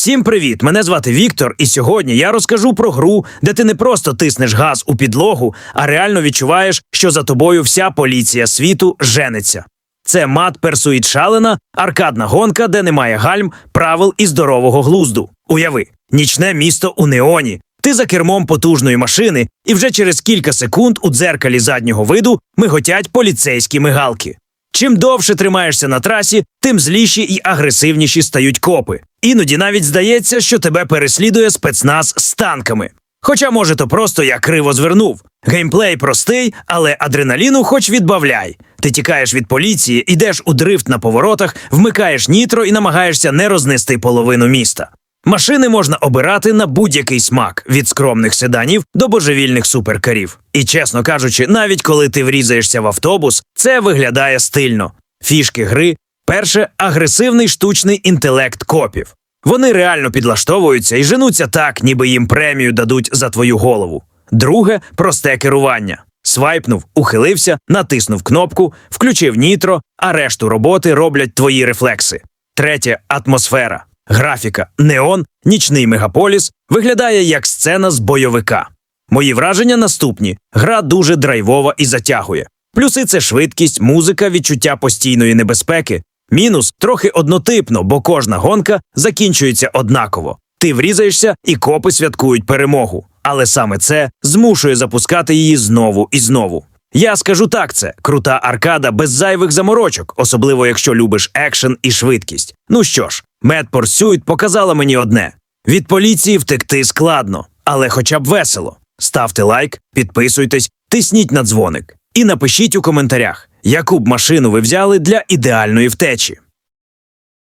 Всім привіт! Мене звати Віктор, і сьогодні я розкажу про гру, де ти не просто тиснеш газ у підлогу, а реально відчуваєш, що за тобою вся поліція світу жениться. Це мат Персуїт Шалена, аркадна гонка, де немає гальм, правил і здорового глузду. Уяви, нічне місто у неоні. Ти за кермом потужної машини, і вже через кілька секунд у дзеркалі заднього виду миготять поліцейські мигалки. Чим довше тримаєшся на трасі, тим зліші і агресивніші стають копи. Іноді навіть здається, що тебе переслідує спецназ з танками. Хоча, може, то просто я криво звернув. Геймплей простий, але адреналіну хоч відбавляй. Ти тікаєш від поліції, йдеш у дрифт на поворотах, вмикаєш нітро і намагаєшся не рознести половину міста. Машини можна обирати на будь-який смак від скромних седанів до божевільних суперкарів. І чесно кажучи, навіть коли ти врізаєшся в автобус, це виглядає стильно. Фішки гри перше агресивний штучний інтелект копів. Вони реально підлаштовуються і женуться так, ніби їм премію дадуть за твою голову. Друге просте керування. Свайпнув, ухилився, натиснув кнопку, включив нітро, а решту роботи роблять твої рефлекси. Третє атмосфера. Графіка, неон, нічний мегаполіс виглядає як сцена з бойовика. Мої враження наступні: гра дуже драйвова і затягує. Плюси це швидкість, музика, відчуття постійної небезпеки. Мінус трохи однотипно, бо кожна гонка закінчується однаково. Ти врізаєшся, і копи святкують перемогу. Але саме це змушує запускати її знову і знову. Я скажу так, це крута аркада без зайвих заморочок, особливо якщо любиш екшен і швидкість. Ну що ж, Mad показала мені одне: від поліції втекти складно, але хоча б весело. Ставте лайк, підписуйтесь, тисніть на дзвоник і напишіть у коментарях, яку б машину ви взяли для ідеальної втечі.